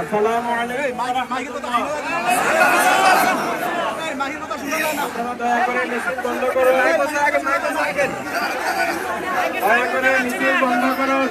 আসসালামু আলাইকুম আপনারা দয়া করে মিছিল বন্ধ করুন দয়া করে মিছিল বন্ধ করুন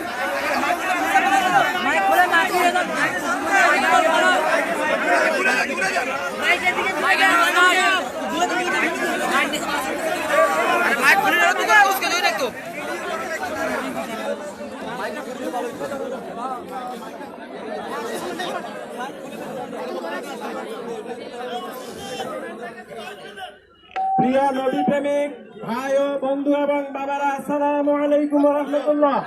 প্রিয় নদী প্রেমিক ভাই ও বন্ধু এবং বাবারা আসসালামু আলাইকুম রহমতুল্লাহ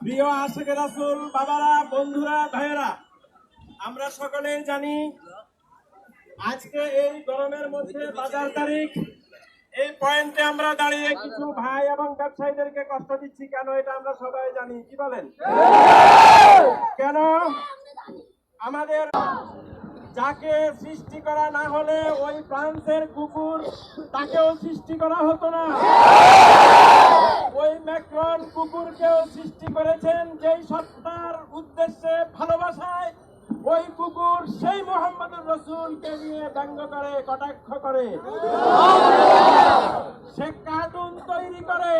প্রিয় আশেখ রাসুল, বাবারা, বন্ধুরা, ভাইয়েরা, আমরা সকলেই জানি আজকে এই গরমের মধ্যে বাজার তারিখ। এই পয়েন্টে আমরা দাঁড়িয়ে কিছু ভাই এবং ব্যবসায়ীদেরকে কষ্ট দিচ্ছি। কেন এটা আমরা সবাই জানি, কি বলেন? কেন? আমাদের যাকে সৃষ্টি করা না হলে ওই ফ্রান্সের কুকুর তাকেও সৃষ্টি করা হতো না। ওই ম্যাক্রন কুকুরকেও সৃষ্টি করেছেন যেই সত্তার উদ্দেশ্যে ভালোবাসায়। ওই কুকুর সেই মোহাম্মদুর রসুলকে নিয়ে ব্যঙ্গ করে, কটাক্ষ করে। সে কার্টুন তৈরি করে।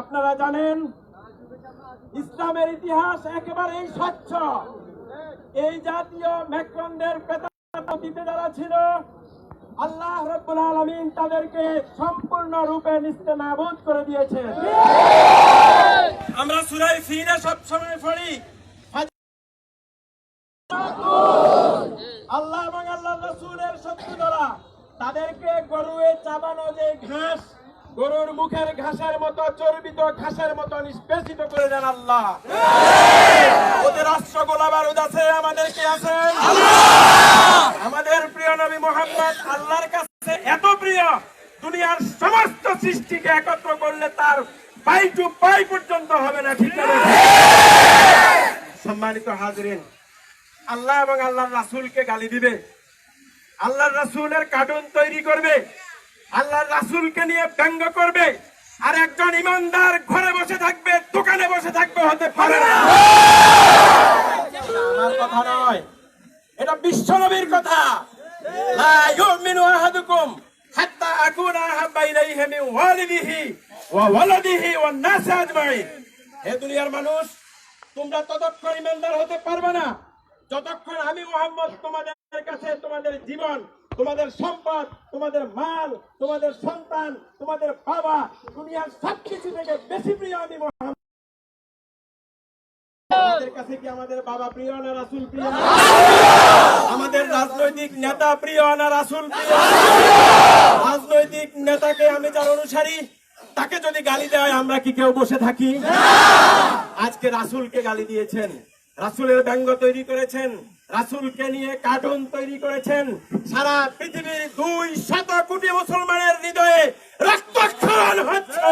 আপনারা জানেন, ইসলামের ইতিহাস একেবারেই স্বচ্ছ। এই জাতীয় ম্যাক্রনদের পেতা দিতে যারা ছিল, আল্লাহ রব্বুল আলমিন তাদেরকে সম্পূর্ণ রূপে নিস্তে নাবুদ করে দিয়েছে আমরা সুরাই ফিরে সবসময় পড়ি আল্লাহ এবং আল্লাহ রসুলের শত্রু দ্বারা তাদেরকে গরুয়ে চাবানো যে ঘাস গরুর মুখের ঘাসের মতো চর্বিত ঘাসের মতো নিষ্পেষিত করে দেন আল্লাহ। ওদের রাষ্ট্র গোলা বারুদ আছে আমাদের কি আছেন আমাদের প্রিয় নবী মোহাম্মদ আল্লাহর কাছে এত প্রিয় দুনিয়ার সমস্ত সৃষ্টিকে একত্র করলে তার পাই টু পাই পর্যন্ত হবে না ঠিক আছে সম্মানিত হাজরিন আল্লাহ এবং আল্লাহর রাসূলকে গালি দিবে। আল্লাহর রাসূলের কার্টুন তৈরি করবে। আল্লাহর রাসুলকে নিয়ে ব্যঙ্গ করবে আর একজন ইমানদার ঘরে বসে থাকবে, দোকানে বসে থাকবে হতে পারে না। কথা নয়। এটা কথা। নাস আজমাইন। হে দুনিয়ার মানুষ, তোমরা ততক্ষণ ইমানদার হতে পারবে না। যতক্ষণ আমি মোহাম্মদ তোমাদের কাছে তোমাদের জীবন তোমাদের সম্পদ, তোমাদের মাল, তোমাদের সন্তান, তোমাদের বাবা, দুনিয়ার সবকিছু থেকে বেশি প্রিয় আমি আমাদের কাছে রাসুল আমাদের রাজনৈতিক নেতা প্রিয় না রাসুল রাজনৈতিক নেতাকে আমি যার অনুসারী, তাকে যদি গালি দেয়, আমরা কি কেউ বসে থাকি? আজকে রাসুলকে গালি দিয়েছেন। রাসুলের ব্যঙ্গ তৈরি করেছেন, রাসুলকে নিয়ে কার্টুন তৈরি করেছেন, সারা পৃথিবীর দুই শত কোটি মুসলমানের হৃদয়ে রক্তক্ষরণ হচ্ছে।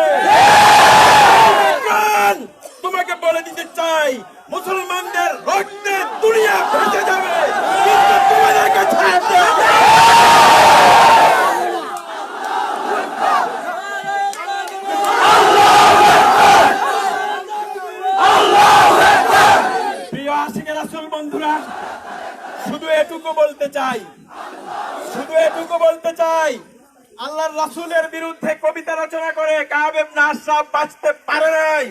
তোমাকে বলে দিতে চাই, মুসলমানদের রক্তের দুনিয়া ফেটে যাবে, কিন্তু ছাড়তে হবে। শুধু এটুকু বলতে চাই। শুধু এটুকু বলতে চাই, আল্লাহর রাসূলের বিরুদ্ধে কবিতা রচনা করে কাবেব নাসরাব বাঁচতে পারে নাই।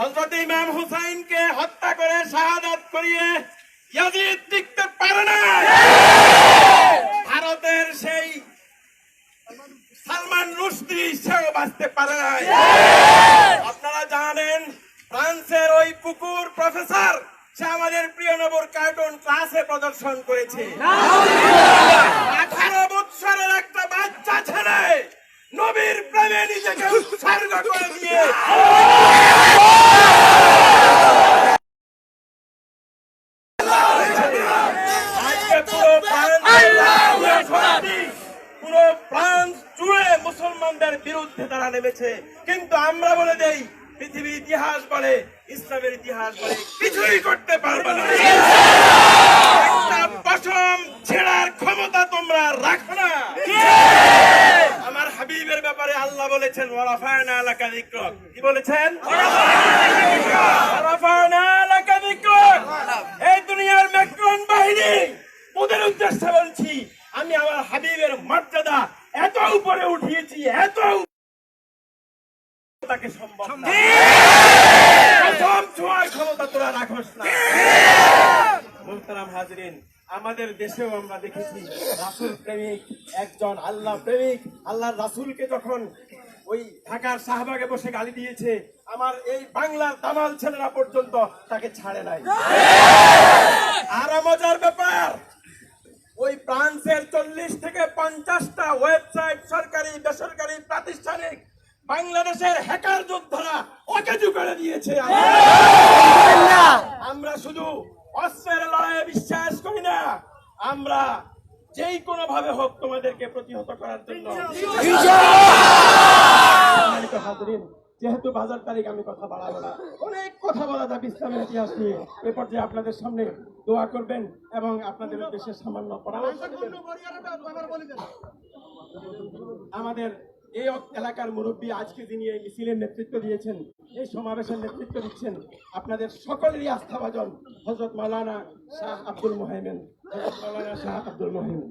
হযরত ইমাম হুসাইনকে হত্যা করে শাহাদাত করিয়ে ইয়াজিদ টিকতে পারে না ভারতের সেই সালমান রুশদি, সেও বাঁচতে পারে নাই। আপনারা জানেন, ফ্রান্সের ওই কুকুর প্রফেসর সে আমাদের প্রিয় নবর কার্টুন ক্লাসে প্রদর্শন করেছে। আঠারো বৎসরের একটা বাচ্চা ছেলে নবীর প্রেমে নিজেকে উৎসর্গ করে দিয়ে মুসলমানদের বিরুদ্ধে তারা নেমেছে। কিন্তু আমরা বলে দেই পৃথিবীর ইতিহাস বলে, ইসলামের ইতিহাস বলে কিছুই করতে পারবে না। পশম ছেড়ার ক্ষমতা তোমরা রাখো না। আমার হাবিবের ব্যাপারে আল্লাহ বলেছেন কি বলেছেন? এই দুনিয়ার ম্যাক্রন বাহিনী, ওদের উদ্দেশ্যে বলছি, আমি আমার হাবিবের মর্যাদা এত উপরে উঠিয়েছি, এত তাকে সম্ভব প্রথম ছোঁয়ার ক্ষমতা তোরা রাখস না। মোহতারাম হাজরিন আমাদের দেশেও আমরা দেখেছি রাসুল প্রেমিক একজন আল্লাহ প্রেমিক আল্লাহর রাসুলকে যখন ওই ঢাকার শাহবাগে বসে গালি দিয়েছে আমার এই বাংলার দামাল ছেলেরা পর্যন্ত তাকে ছাড়ে নাই। আরও মজার ব্যাপার ওই ফ্রান্সের চল্লিশ থেকে পঞ্চাশটা ওয়েবসাইট সরকারি বেসরকারি বাংলাদেশের হ্যাকার যোদ্ধারা অকেজু করে দিয়েছে। আমরা শুধু অস্ত্রের লড়াইয়ে বিশ্বাস করি না আমরা যেই কোনো ভাবে হোক তোমাদেরকে প্রতিহত করার জন্য যেহেতু বাজার তারিখ আমি কথা বাড়াবো না। অনেক কথা বলা যাবে ইসলামের ইতিহাস নিয়ে। এ পর্যায়ে আপনাদের সামনে দোয়া করবেন এবং আপনাদের উদ্দেশ্যে সামান্য পরামর্শ আমাদের এই এলাকার মুরব্বী আজকে যিনি এই মিছিলের নেতৃত্ব দিয়েছেন, এই সমাবেশের নেতৃত্ব দিচ্ছেন, আপনাদের সকলেরই আস্থাভাজন হজরত মালানা শাহ আব্দুল মোহাইমেন। হজরত শাহ আব্দুল মোহাইমেন।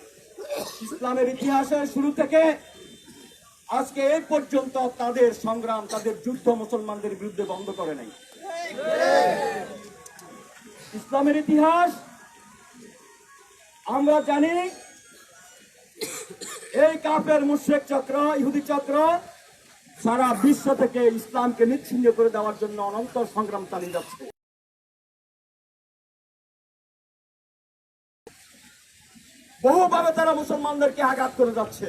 ইসলামের ইতিহাসের শুরু থেকে আজকে এই পর্যন্ত তাদের সংগ্রাম, তাদের যুদ্ধ মুসলমানদের বিরুদ্ধে বন্ধ করে নাই। ইসলামের ইতিহাস, আমরা জানি এই কাফের মুশ্রেক চক্র, ইহুদি চক্র সারা বিশ্ব থেকে ইসলামকে নিচ্ছিন্ন করে দেওয়ার জন্য অনন্ত সংগ্রাম চালিয়ে যাচ্ছে। বহুভাবে তারা মুসলমানদেরকে আঘাত করে যাচ্ছে।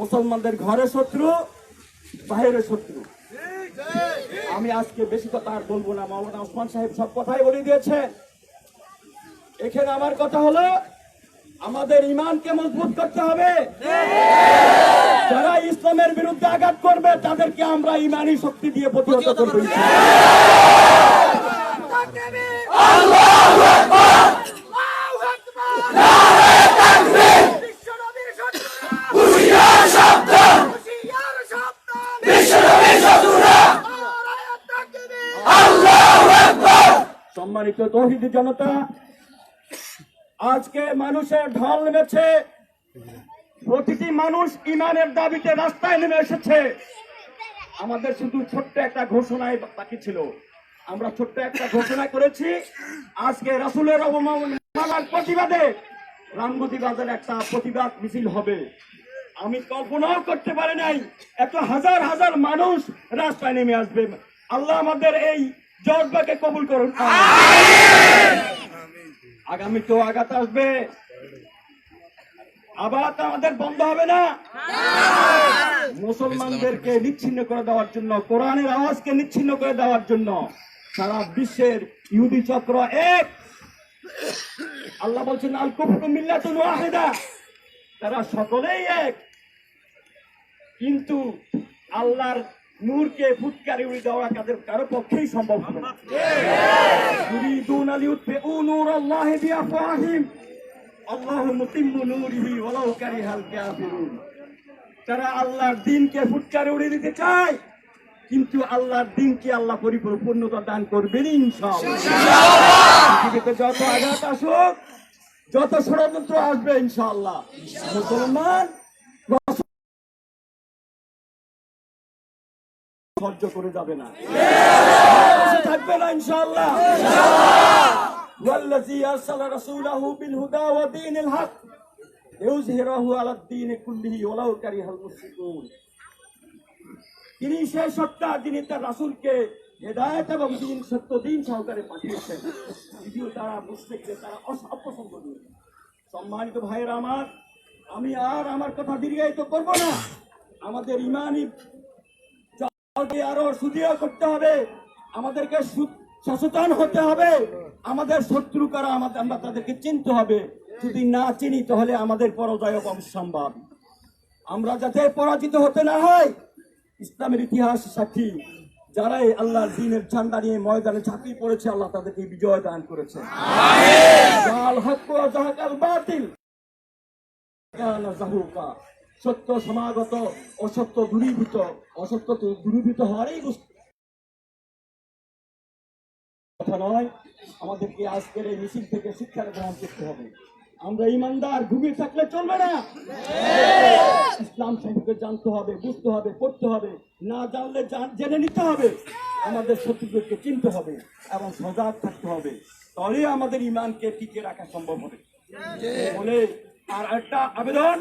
মুসলমানদের ঘরে শত্রু বাইরে শত্রু। আমি আজকে বেশি কথা আর বলব না মাওলানা ওসমান সাহেব সব কথাই বলে দিয়েছেন। এখানে আমার কথা হলো আমাদের ইমানকে মজবুত করতে হবে। যারা ইসলামের বিরুদ্ধে আঘাত করবে তাদেরকে আমরা ইমানি শক্তি দিয়ে প্রতিহত করব সম্মানিত তৌহিদি জনতা, আজকে মানুষের ঢল নেমেছে। প্রতিটি মানুষ ইমানের দাবিতে রাস্তায় নেমে এসেছে। আমাদের শুধু ছোট্ট একটা ঘোষণায় বাকি ছিল। আমরা ছোট্ট একটা ঘোষণা করেছি, আজকে রাসুলের অবমাননার প্রতিবাদে রামগতি বাজার একটা প্রতিবাদ মিছিল হবে। আমি কল্পনাও করতে পারি নাই, এত হাজার হাজার মানুষ রাস্তায় নেমে আসবে। আল্লাহ আমাদের এই জটবাকে কবুল করুন। আগামীতেও আঘাত আসবে? আবার তো আমাদের বন্ধ হবে না? মুসলমানদেরকে নিচ্ছিন্ন করে দেওয়ার জন্য, কোরআনের আওয়াজকে নিচ্ছিন্ন করে দেওয়ার জন্য সারা বিশ্বের ইহুদি চক্র এক। আল্লাহ বলছেন আল কুফরু মিল্লাতুন ওয়াহিদা তারা সকলেই এক কিন্তু আল্লাহর নূরকে ফুৎকারি উড়ি দেওয়া তাদের কারো পক্ষেই সম্ভব হবে না يريدون ليطفئوا نور الله بأفواههم الله متم نوره ولو كره الكافرون তারা আল্লাহর দিনকে ফুটকারে উড়িয়ে দিতে চায় কিন্তু আল্লাহর দিনকে আল্লাহ পরিপূর্ণতা দান করবেন ইনশাআল্লাহ পৃথিবীতে যত আঘাত আসুক যত ষড়যন্ত্র আসবে ইনশাআল্লাহ মুসলমান সহ্য করে যাবে না বসে থাকবে না ইনশাআল্লাহ والذي أرسل رسوله بالهدى ودين الحق ليظهره على الدين كله ولو كره المشركون তিনি সেই সত্তা, যিনি তার রাসূলকে হেদায়েত এবং দিন সত্য দিন সহকারে পাঠিয়েছেন, যদিও তারা মুসলিকদের তারা অপছন্দ সম্মানিত ভাইয়ের আমার, আমি আর আমার কথা দীর্ঘায়িত করব না। আমাদের ইমানই আরও সুদৃঢ় করতে হবে। আমাদেরকে সচেতন হতে হবে। আমাদের শত্রু কারা আমাদের, আমরা তাদেরকে চিনতে হবে। যদি না চিনি, তাহলে আমাদের পরাজয় অবসম্ভব আমরা যাতে পরাজিত হতে না হয় ইসলামের ইতিহাস সাক্ষী যারা এই আল্লাহর দিনের ঝান্ডা নিয়ে ময়দানে ঝাঁপিয়ে পড়েছে, আল্লাহ তাদেরকে বিজয় দান করেছে। সত্য সমাগত, অসত্য দূরীভূত অসত্য দূরীভূত হওয়ারই কথা নয়, আমাদেরকে আজকের এই মিছিল থেকে শিক্ষা গ্রহণ করতে হবে। আমরা ইমানদার, ঘুমিয়ে থাকলে চলবে না। ইসলাম সম্পর্কে জানতে হবে, বুঝতে হবে, পড়তে হবে। না জানলে জান- নিতে হবে। আমাদের শত্রুদেরকে চিনতে হবে এবং সজাগ থাকতে হবে। তবে আমাদের ইমানকে টিকে রাখা সম্ভব হবে। বলে আর একটা আবেদন